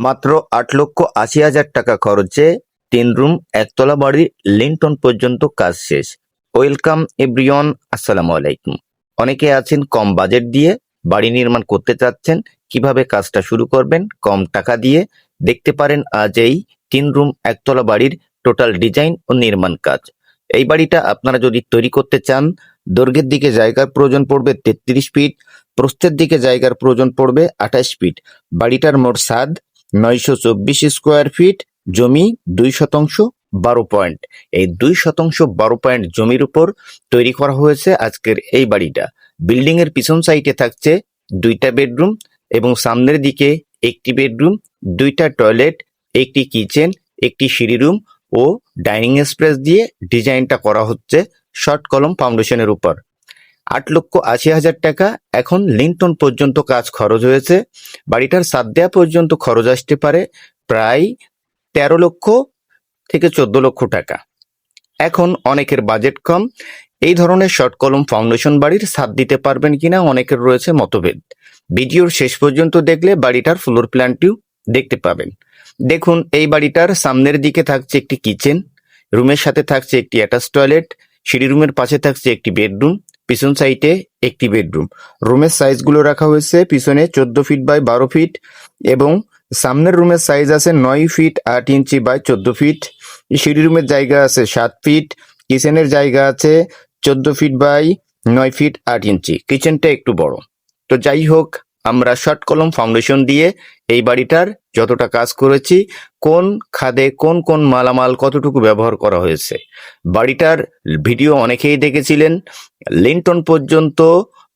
মাত্র আট লক্ষ আশি হাজার টাকা খরচে তিন রুম, একতলা বাড়ির লিন্টন পর্যন্ত কাজ শেষ। ওয়েলকাম এভরিওয়ান, আসসালামু আলাইকুম। অনেকে আছেন কম বাজেট দিয়ে বাড়ি নির্মাণ করতে চাচ্ছেন, কীভাবে কাজটা শুরু করবেন, কম টাকা দিয়ে। দেখতে পারেন আজ এই তিন রুম, একতলা বাড়ির টোটাল ডিজাইন ও নির্মাণ কাজ। এই বাড়িটা আপনারা যদি তৈরি করতে চান, দৈর্ঘ্যের দিকে জায়গার প্রয়োজন পড়বে তেত্রিশ ফিট, প্রস্থের দিকে জায়গার প্রয়োজন পড়বে আঠাশ ফিট। বাড়িটার মোট সাদ নয়শো চব্বিশ স্কোয়ার ফিট, জমি দুই শতাংশ, বারো পয়েন্ট। এই দুই শতাংশ, বারো পয়েন্ট জমির উপর তৈরি করা হয়েছে আজকের এই বাড়িটা। বিল্ডিং এর পিছন সাইডে থাকছে দুইটা বেডরুম এবং সামনের দিকে একটি বেডরুম, দুইটা টয়লেট, একটি কিচেন, একটি সিঁড়ি রুম ও ডাইনিং স্পেস দিয়ে ডিজাইনটা করা হচ্ছে শর্ট কলম ফাউন্ডেশনের উপর। আট লক্ষ আশি হাজার টাকা। এখন লিন্টন পর্যন্ত কাজ খরচ হয়েছে। বাড়িটার সাত দেওয়া পর্যন্ত খরচ আসতে পারে প্রায় তেরো লক্ষ থেকে চোদ্দ লক্ষ টাকা। এখন অনেকের বাজেট কম। এই ধরনের শর্ট কলম ফাউন্ডেশন বাড়ির সাথ দিতে পারবেন কিনা অনেকের রয়েছে মতভেদ। ভিডিওর শেষ পর্যন্ত দেখলে বাড়িটার ফ্লোর প্ল্যানটিও দেখতে পাবেন। দেখুন, এই বাড়িটার সামনের দিকে থাকছে একটি কিচেন রুমের সাথে থাকছে একটি অ্যাটাচ টয়লেট সিঁড়ি রুমের পাশে থাকছে একটি বেডরুম পিছন সাইডে একটি বেডরুম। রুমের সাইজগুলো রাখা হয়েছে পিছনে চোদ্দ ফিট বাই বারো ফিট এবং সামনের রুমের সাইজ আছে নয় ফিট আট ইঞ্চি বাই চোদ্দ ফিট। সিঁড়ি রুমের জায়গা আছে সাত ফিট। কিচেনের জায়গা আছে চোদ্দ ফিট বাই নয় ফিট আট ইঞ্চি। কিচেনটা একটু বড়। তো যাই হোক আমরা শর্ট কলম ফাউন্ডেশন দিয়ে এই বাড়িটার যতটা কাজ করেছি, কোন খাদে কোন কোন মালামাল কতটুকু ব্যবহার করা হয়েছে। বাড়িটার ভিডিও অনেকেই দেখেছিলেন। লিন্টন পর্যন্ত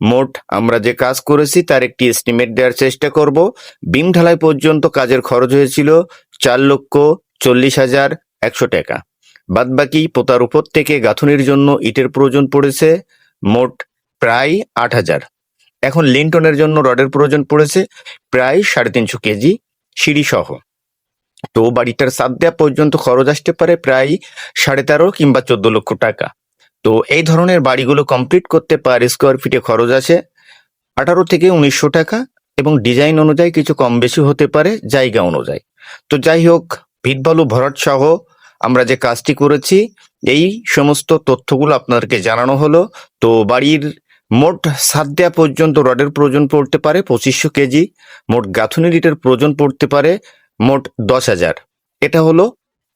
মোট আমরা যে কাজ করেছি তার একটি এস্টিমেট দেওয়ার চেষ্টা করব। বিম ঢালাই পর্যন্ত কাজের খরচ হয়েছিল চার লক্ষ চল্লিশ হাজার একশো টাকা। বাদবাকি পোতার উপর থেকে গাঁথনির জন্য ইটের প্রয়োজন পড়েছে মোট প্রায় আট হাজার। এখন লিন্টনের জন্য রডের প্রয়োজন পড়েছে প্রায় সাড়ে তিনশো কেজি সিঁড়ি সহ তো বাড়িটার সাত দেওয়া পর্যন্ত খরচ আসতে পারে প্রায় সাড়ে তেরো কিংবা চোদ্দ লক্ষ টাকা। তো এই ধরনের বাড়িগুলো কমপ্লিট করতে পার স্কোয়ার ফিটে খরচ আছে আঠারো থেকে উনিশশো টাকা এবং ডিজাইন অনুযায়ী কিছু কম বেশি হতে পারে জায়গা অনুযায়ী। তো যাই হোক ভিটবালু ভরাট সহ আমরা যে কাজটি করেছি, এই সমস্ত তথ্যগুলো আপনাদেরকে জানানো হলো। তো বাড়ির মোট সাত দেয়া পর্যন্ত রডের প্রয়োজন পড়তে পারে পঁচিশশো কেজি, মোট গাঁথুনি ইটের প্রয়োজন পড়তে পারে মোট দশ হাজার। এটা হলো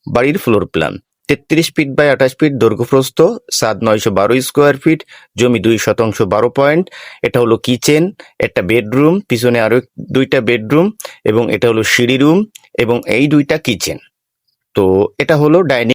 বাড়ির ফ্লোর প্ল্যান তেত্রিশ ফিট বাই আঠাশ ফিট দৈর্ঘ্যপ্রস্থ, সাত নয়শো বারো স্কোয়ার ফিট জমি দুই শতাংশ বারো পয়েন্ট এটা হলো কিচেন একটা বেডরুম পিছনে আরও দুইটা বেডরুম এবং এটা হলো সিঁড়ি রুম এবং এই দুইটা কিচেন তো এটা হলো ডাইনিং